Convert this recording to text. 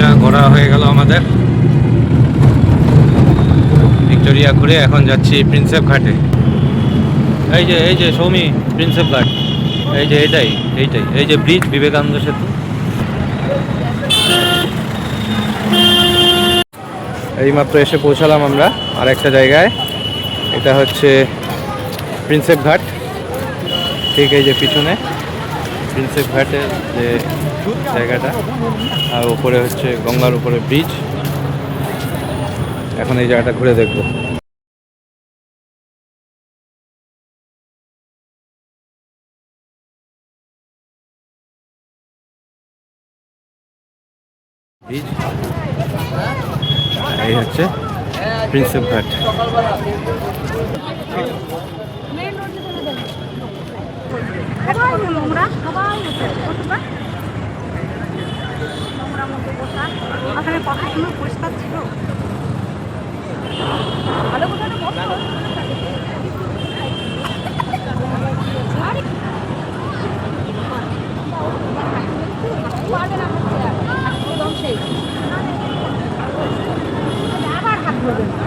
Victoria ঘোরা হয়ে গেল আমাদের। ভিক্টোরিয়া ঘুরে এখন যাচ্ছি প্রিন্সেপ ঘাটে। এই যে এই যে সৌমি প্রিন্সেপ ঘাট। এই যে এটাই, এইটাই, এই যে ব্রিজ বিবেকানন্দ সেতু। এইমাত্র এসে পৌঁছালাম আমরা আর একটা জায়গায়। এটা হচ্ছে প্রিন্সেপ ঘাট। ঠিক এই যে পিছনে। প্রিন্সেপ ঘাটের যে জায়গাটা, আর উপরে হচ্ছে গঙ্গার উপরে ব্রিজ এখন এই জায়গাটা ঘুরে দেখব। ব্রিজ এই হচ্ছে প্রিন্সেপ ঘাট। নোংরা সবাই নোংরা মধ্যে ওখানে কথা পরিষ্কার ছিল ভালো আবার হাত ধরবে না